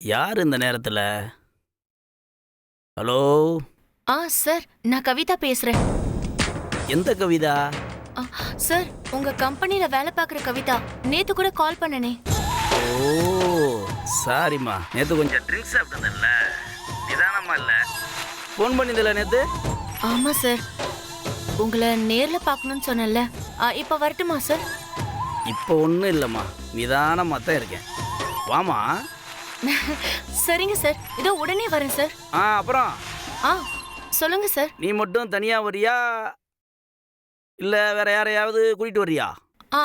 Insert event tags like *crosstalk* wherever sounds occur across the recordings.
யார் இந்த நேரத்துல? ஹலோ? ஆ சார் நான் கவிதா பேசுறேன். எந்த கவிதா? ஆ, சார் உங்க கம்பெனில வேலை பார்க்குற கவிதா. நேத்து கூட கால் பண்ணனே. ஓ சாரிம்மா. நேத்து கொஞ்சம் ட்ரிங்க்ஸ் சாப்பிட்டதில்ல நிதானமா இல்ல? ஃபோன் பண்ணியிருந்தல நேத்து? ஆமா சார். உங்களை நேர்ல பார்க்கணும்னு சொன்னேன்ல. ஆ, இப்ப வரட்டுமா சார் இப்போ ஒன்றும் இல்லைம்மா. நிதானமாக தான் இருக்கேன். வாமா *laughs* சரிங்க சார் இதோ உடனே வரேன் சார் ஆ அப்புறம்? ஆ சொல்லுங்க சார் நீ மட்டும் தனியாக வரியா? இல்லை வேற யாரையாவது கூட்டிகிட்டு வரியா? ஆ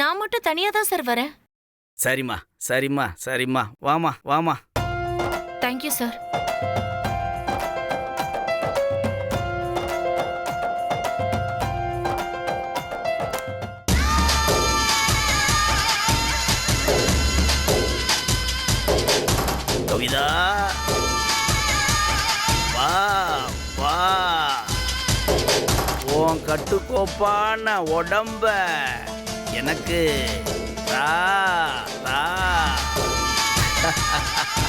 நான் மட்டும் தனியா தான் சார் வரேன். சரிம்மா சரிம்மா சரிம்மா. வாமா வாமா தேங்க்யூ சார் கவிதா. வா வா. உன் கட்டுக்கோப்பான உடம்ப எனக்கு தா தா. *laughs*